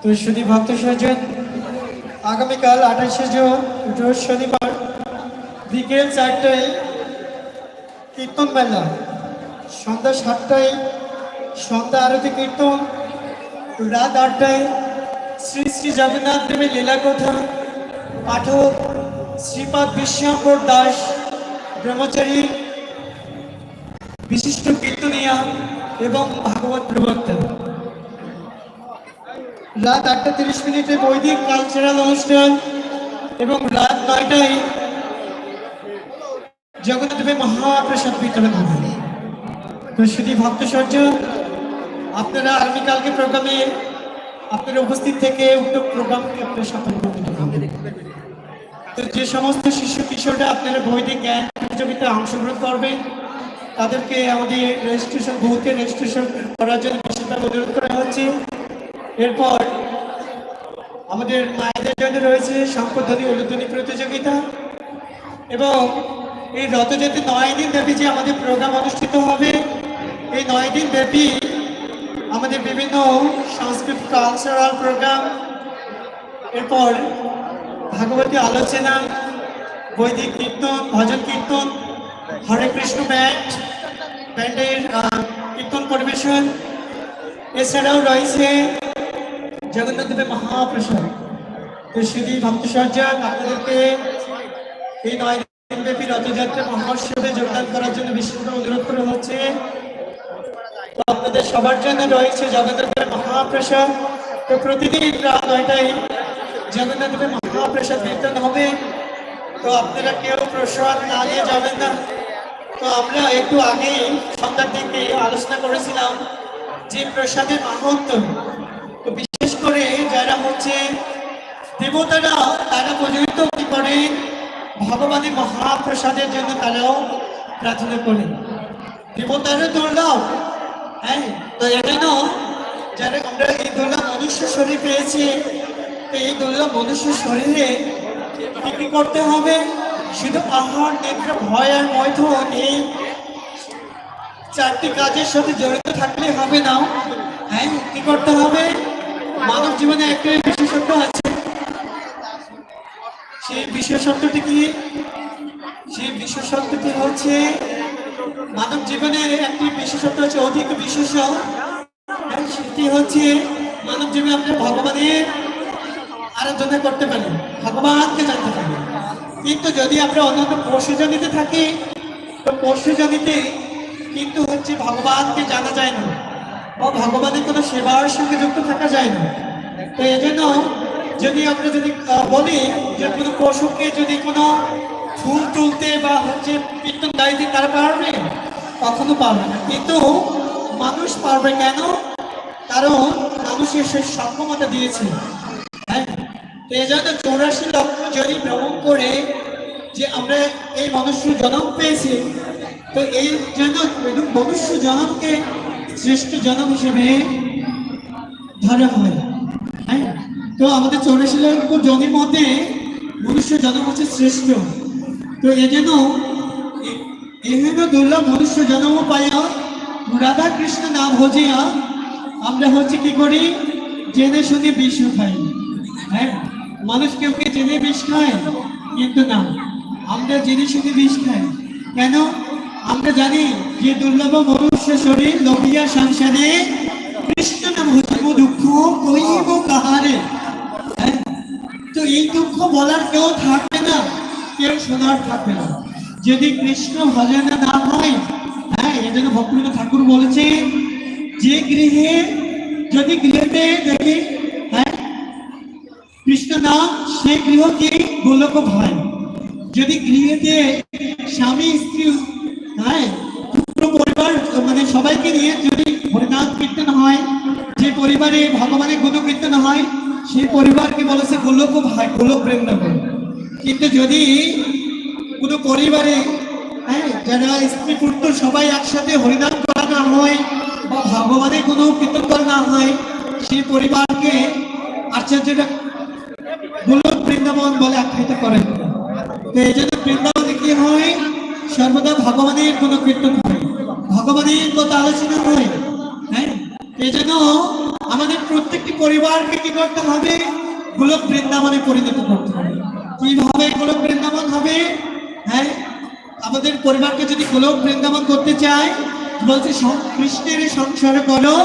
তো শুধু ভক্ত সজ্জন। আগামীকাল আঠাশে জুন শনিবার, বিকেল চারটায় কীর্তন মেলা। সন্ধ্যা সাতটায় সন্ধ্যা আরতি কীর্তন। রাত আটটায় শ্রী শ্রী জগন্নাথ দেবের লীলা কথা পাঠক শ্রীপাদ বিশ্বম্বর দাস, ব্রহ্মচারী, বিশিষ্ট কীর্তনিয়া এবং ভাগবত প্রবক্তা। রাত আটটা তিরিশ মিনিটে বৈদিক কালচারাল অনুষ্ঠান এবং রাত নয়টায় জগন্নাথদেবের মহাপ্রসাদ বিতরণ হবে। তো শুধু ভক্ত সজ্জন আপনারা আগামীকালকে প্রোগ্রামে আপনারা উপস্থিত থেকে উক্ত প্রোগ্রামকে আপনারা সফল তো যে সমস্ত শিশু কিশোররা আপনারা বৈদিক জ্ঞান প্রতিযোগিতায় অংশগ্রহণ করবেন, তাদেরকে আমাদের রেজিস্ট্রেশন বুথে রেজিস্ট্রেশন করার জন্য বিশেষভাবে অনুরোধ করা হচ্ছে। এরপর আমাদের মায়েদের জন্য রয়েছে সম্পদ্ধতি উলুধ্বনি প্রতিযোগিতা এবং এই রথযাত্রী নয় দিন ব্যাপী যে আমাদের প্রোগ্রাম অনুষ্ঠিত হবে, এই নয় দিন ব্যাপী আমাদের বিভিন্ন সাংস্কৃতিক কালচারাল প্রোগ্রাম এরপর ভাগবতী আলোচনা, বৈদিক কীর্তন, ভজন কীর্তন, হরে কৃষ্ণ ব্যান্ড, ব্যান্ডের কীর্তন পরিবেশন, এছাড়াও রয়েছে জগন্নাথ দেবের মহাপ্রসাদ। তো শুধু ভক্ত আপনাদেরকে এই নয় দিনব্যাপী রথযাত্রা মহোৎসবে যোগদান করার জন্য বিশেষভাবে অনুরোধ করা হচ্ছে। তো আপনাদের সবার জন্য রয়েছে জগন্নাথের মহাপ্রসাদ। তো প্রতিদিন রাত নয়টায় জগন্নাথের মহাপ্রসাদ কীর্তন হবে। তো আপনারা কেউ প্রসাদ না নিয়ে যাবেন না। তো আমরা একটু আগে সন্ধ্যার দিকে আলোচনা করেছিলাম যে প্রসাদের মাহাত্ম বিশেষ করে যারা হচ্ছে। দেবতারা তারা পর্যন্ত কি করেন ভগবানের মহাপ্রসাদের জন্য তারাও প্রার্থনা করে। দেবতারও দুর্লভ হ্যাঁ তো এজন্য যারা আমরা এই দুর্লভ মনুষ্য শরীর পেয়েছি, তো এই দুর্লভ মনুষ্য শরীরে কি করতে হবে। শুধু আহার, নেত্র, ভয় আর মৈথুন এই চারটি কাজের সাথে জড়িত থাকলে হবে না। হ্যাঁ কি করতে হবে? মানব জীবনে একটাই বিশেষত্ব আছে। সেই বিশেষত্বটি কি? সেই বিশেষত্বটি হচ্ছে মানব জীবনের একটি বিশেষত্ব হচ্ছে অধিক বিশেষ সেটি হচ্ছে মানব জীবনে আপনি ভগবানের আরাধনা করতে পারেন, ভগবানকে জানতে পারেন। কিন্তু যদি আমরা অন্যান্য পশু জনিতে থাকি, তো পশু জনিতে কিন্তু হচ্ছে ভগবানকে জানা যায় না। বা ভগবানের কোনো সেবার সঙ্গে যুক্ত থাকা যায় না। তো এই জন্য যদি আমরা যদি বলি যে কোনো পশুকে যদি কোনো ফুল তুলতে বা হচ্ছে কীর্তন গাইতে তারা পারবে? কখনো পারবে না। কিন্তু মানুষ পারবে কেন? কারণ মানুষের সে সক্ষমতা দিয়েছে। হ্যাঁ? তো এই জন্য চৌরাশি লক্ষ যদি ভ্রমণ করে যে আমরা এই মনুষ্য জন্ম পেয়েছি, তো এই জন্য মনুষ্য জন্মকে শ্রেষ্ঠ জন্ম হিসেবে ধরা হয় হ্যাঁ? তো আমাদের চৌরাশি লক্ষ জনের মনুষ্য জন্ম হচ্ছে শ্রেষ্ঠ, তো এই জন্য এ- এহেন দুর্লভ মনুষ্য জন্ম পাইয়া রাধা কৃষ্ণ নাম ভজিয়া আমরা হচ্ছে কি করি? জেনে শুনে বিষ খাই হ্যাঁ? মানুষ কেউ কে জেনে বিষ খায়? কিন্তু না, আমরা জেনে শুনে বিষ খাই। কেন? আমরা জানি যে দুর্লভ মনুষ্য শরীর লবিয়া সংসারে কৃষ্ণ নাম হচ্ছে দুঃখ কইব কাহারে। হ্যাঁ? তো এই দুঃখ বলার কেউ থাকবে না, কেউ শোনার থাকবে না। যদি কৃষ্ণ ভজনে না হয় হ্যাঁ এই জন্য ভক্তিবিনোদ ঠাকুর বলেছে, যে গৃহে যদি গৃহেতে দেখি হ্যাঁ কৃষ্ণ নাম সে গৃহকে গোলক ভয়। যদি গৃহেতে স্বামী স্ত্রী হ্যাঁ সবাইকে নিয়ে যদি হরিনাম কীর্তন হয়, যে পরিবারে ভগবানের গুণ কীর্তন হয়, সেই পরিবারকে বলেছে গোলক ভাই, গোলক বৃন্দাবন কিন্তু যদি কোনো পরিবারে হ্যাঁ যারা স্ত্রী পুত্র সবাই একসাথে হরিনাম করা না হয় বা ভগবানের কোনো কীর্তন করা না হয়, সেই পরিবারকে আচার্যরা গোলক বৃন্দাবন বলে আখ্যায়িত করেন। তো এই জন্য বৃন্দাবনে কি হয়? সর্বদা ভগবানের কোনো কীর্তন হয় ভগবানের কথা আলোচনা হয় হ্যাঁ? এই জন্য আমাদের প্রত্যেকটি পরিবারকে কি করতে হবে? গোলক বৃন্দাবনে পরিণত করতে হবে। কীভাবে গোলক বৃন্দাবন হবে? হ্যাঁ? আমাদের পরিবারকে যদি গোলক বৃন্দাবন করতে চায়, বলছে কৃষ্ণের সংসার করো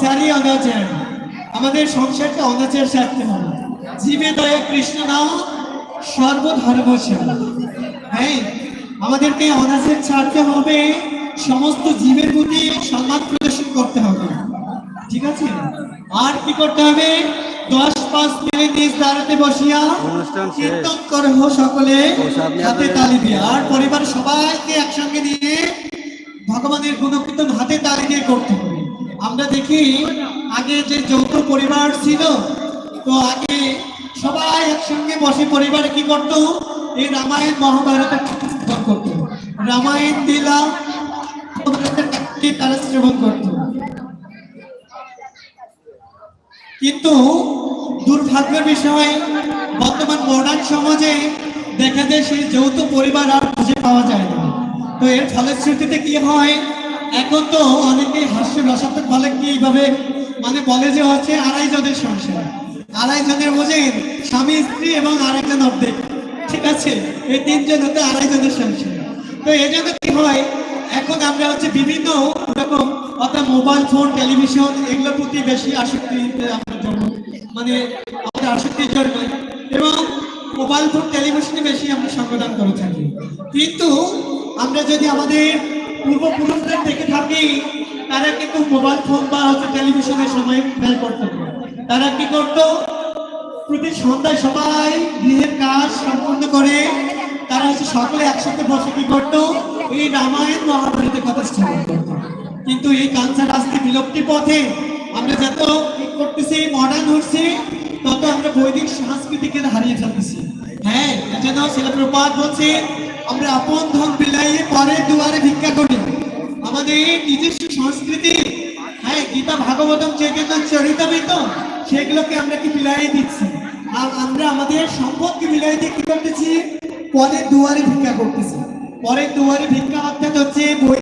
স্যারি অনাচার। আমাদের সংসারটা অনাচার সারতে হবে। জীবে দয়া, কৃষ্ণ নাম, সর্বধর্ম হ্যাঁ? আমাদেরকে অনাচার ছাড়তে হবে। সমস্ত জীবের প্রতি সম্মান প্রদর্শন করতে হবে। ঠিক আছে? আর কি করতে হবে? দশ পাঁচ মিনিট নিজ দাঁড়াতে বসিয়া। কীর্তন করহ সকলে হাতে তালি দিয়ে। আর পরিবার সবাইকে একসঙ্গে নিয়ে ভগবানের গুণকীর্তন হাতে তালি দিয়ে করতে হবে। আমরা দেখি আগে যে যৌথ পরিবার ছিল তো আগে সবাই একসঙ্গে বসে পরিবারে কি করতো? এই রামায়ণ মহাভারত করতো। রামায়ণ দিলাম তারা শ্রবণ করতো কিন্তু দুর্ভাগ্যের বিষয়, বর্তমান মডার্ন সমাজে দেখা যায় সেই যৌথ পরিবার আর খুঁজে পাওয়া যায় না। তো এর ফলশ্রুতিতে কি হয়? এখন তো অনেকেই হাস্য রসাত্মক বলে কি এইভাবে মানে বলে যে হচ্ছে আড়াই জনের সংসার। আড়াই জনের বোঝেন স্বামী, স্ত্রী এবং আরেকজন অর্ধেক। ঠিক আছে? এই তিনজন হতে আড়াই জনের সংসার। তো এই জন্য কি হয়? এখন আমরা হচ্ছে বিভিন্ন রকম, অর্থাৎ মোবাইল ফোন টেলিভিশন এগুলোর প্রতি বেশি আসক্তি আমরা জন্ম মানে আমাদের আসক্তির জন্য। এবং মোবাইল ফোন টেলিভিশনে বেশি আমরা সংবেদন করে থাকি। কিন্তু আমরা যদি আমাদের পূর্বপুরুষদের দেখে থাকি, তারা কিন্তু মোবাইল ফোন বা হচ্ছে টেলিভিশনের সময় ব্যয় করতো তারা কি করতো? প্রতি সন্ধ্যায় সবাই গৃহের কাজ সম্পন্ন করে, তারা হচ্ছে সকলে একসাথে বসে কি করতো? এই রামায়ণ মহাভারতের কথা কিন্তু এই কালচার আজকে বিলুপ্তি পথে আমরা যত করতেছি মডার্ন হচ্ছে, তত আমরা বৈদিক সংস্কৃতিকে হারিয়ে ফেলতেছি। হ্যাঁ এজন্য শিলপ্রপাত বলছে, আমরা আপন ধন বিলাইয়ে পরে দুয়ারে ভিক্ষা করি। আমাদের নিজস্ব সংস্কৃতি হ্যাঁ গীতা ভাগবতম চৈতন্য চরিতামৃত সেগুলোকে আমরা কি বিলাই দিচ্ছি? আর আমরা আমাদের সম্পদকে বিলাই দিয়ে কি করতেছি? পরের দুয়ারে ভিক্ষা করতেছি। পরের দুয়ারে ভিক্ষা অর্থাৎ হচ্ছে